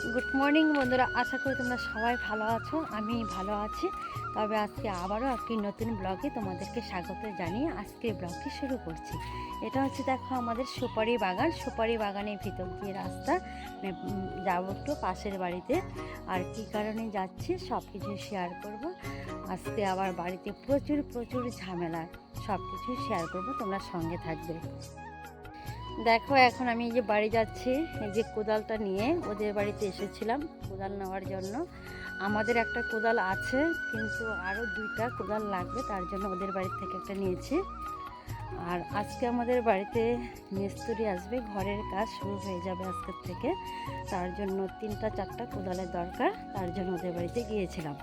Good morning বন্ধুরা। আশা করি তোমরা সবাই ভালো আছো আমি ভালো আছি। তবে আজকে আবারও একটি নতুন ব্লগে তোমাদেরকে স্বাগত জানিয়ে আজকে ব্লগটি শুরু করছি। এটা হচ্ছে, দেখো, আমাদের সুপারি বাগান। সুপারি বাগানের ভিতর দিয়ে রাস্তা। যাব একটু পাশের বাড়িতে। আর কি কারণে যাচ্ছি সব কিছু শেয়ার করব। আজকে আবার বাড়িতে প্রচুর প্রচুর ঝামেলা। সব কিছু শেয়ার করব, তোমরা সঙ্গে থাকবে। দেখো, এখন আমি যে বাড়ি যাচ্ছি। এই যে কোদালটা নিয়ে ওদের বাড়িতে এসেছিলাম কোদাল নেওয়ার জন্য। আমাদের একটা কোদাল আছে, কিন্তু আরও দুইটা কোদাল লাগবে, তার জন্য ওদের বাড়ি থেকে একটা নিয়েছি। আর আজকে আমাদের বাড়িতে মিস্ত্রি আসবে, ঘরের কাজ শুরু হয়ে যাবে আজকের থেকে। তার জন্য তিনটা, চারটা কোদালের দরকার, তার জন্য ওদের বাড়িতে গিয়েছিলাম।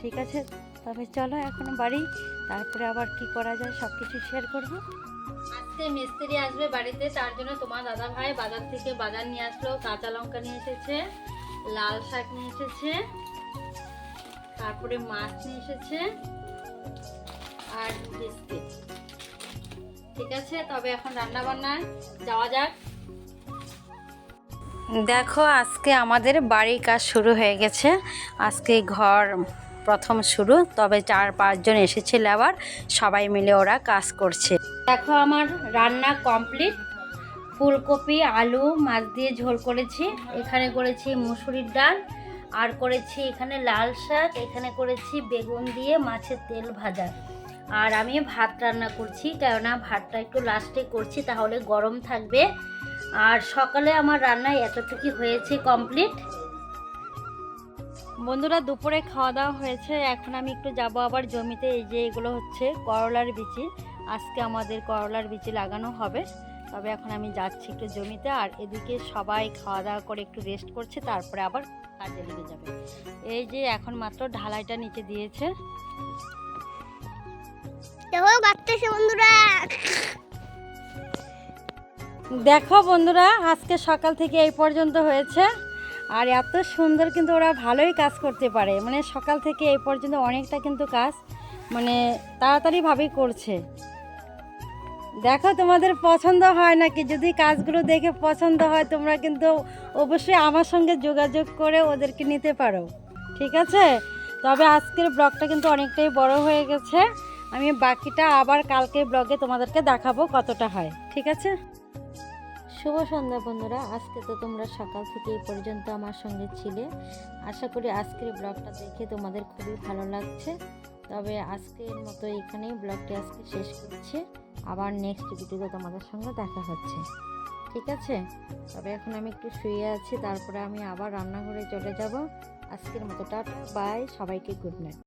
ঠিক আছে? তবে চলো, এখন বাড়ি, তারপরে আবার কি করা যায় সব কিছু শেয়ার করব। আজকে মিস্ত্রি আসবে, বাড়িতে তার জন্য তোমার দাদা ভাই বাজার থেকে বাজার নিয়ে আসলো, কাঁচা লঙ্কা নিয়ে এসেছে, লাল শাক নিয়ে এসেছে, তারপরে মাছ নিয়ে এসেছে, আর বিস্কিট। ঠিক আছে, তবে এখন রান্না বান্নায় যাওয়া যাক। দেখো, আজকে আমাদের বাড়ির কাজ শুরু হয়ে গেছে। আজকে ঘর প্রথম শুরু, তবে চার পাঁচজন এসেছে আবার, সবাই মিলে ওরা কাজ করছে। দেখো আমার রান্না কমপ্লিট। ফুলকপি, আলু, মাছ দিয়ে ঝোল করেছি। এখানে করেছি মুসুরির ডাল, আর করেছি এখানে লাল শাক, এখানে করেছি বেগুন দিয়ে মাছের তেল ভাজা। আর আমি ভাত রান্না করছি, কেননা ভাতটা একটু লাস্টে করছি, তাহলে গরম থাকবে। আর সকালে আমার রান্নায় এতটুকু হয়েছে কমপ্লিট। বন্ধুরা দুপুরে খাওয়া দাওয়া হয়েছে। এখন আমি একটু যাব আবার জমিতে। এই যে এগুলো হচ্ছে করলার বিচি। আজকে আমাদের করলার বিচি লাগানো হবে। তবে এখন আমি যাচ্ছি একটু জমিতে আর এদিকে সবাই খাওয়া দাওয়া করে একটু রেস্ট করছে তারপরে আবার কাজে লেগে যাবে। এই যে এখন মাত্র ঢালাইটা নিচে দিয়েছে। দেখো বন্ধুরা। দেখো বন্ধুরা আজকে সকাল থেকে এই পর্যন্ত হয়েছে। আর এত সুন্দর কিন্তু ওরা ভালোই কাজ করতে পারে। মানে সকাল থেকে এই পর্যন্ত অনেকটা কিন্তু কাজ মানে তাড়াতাড়িভাবেই করছে। দেখো তোমাদের পছন্দ হয় নাকি? যদি কাজগুলো দেখে পছন্দ হয়, তোমরা কিন্তু অবশ্যই আমার সঙ্গে যোগাযোগ করে ওদেরকে নিতে পারো। ঠিক আছে? তবে আজকের ব্লগটা কিন্তু অনেকটাই বড় হয়ে গেছে। আমি বাকিটা আবার কালকে ব্লগে তোমাদেরকে দেখাবো কতটা হয়। ঠিক আছে? শুভ সন্ধ্যা বন্ধুরা। আজকে তো তোমরা সকাল থেকে এই পর্যন্ত আমার সঙ্গে ছিলে। আশা করি আজকের ব্লগটা দেখে তোমাদের খুবই ভালো লাগছে। তবে আজকের মতো এখানেই ব্লগটি আজকে শেষ করছি। আবার নেক্সট ভিডিওতে তোমাদের সঙ্গে দেখা হচ্ছে। ঠিক আছে? তবে এখন আমি একটু শুয়ে আছি, তারপরে আমি আবার রান্নাঘরে চলে যাব। আজকের মতো টাটা বাই সবাইকে গুড নাইট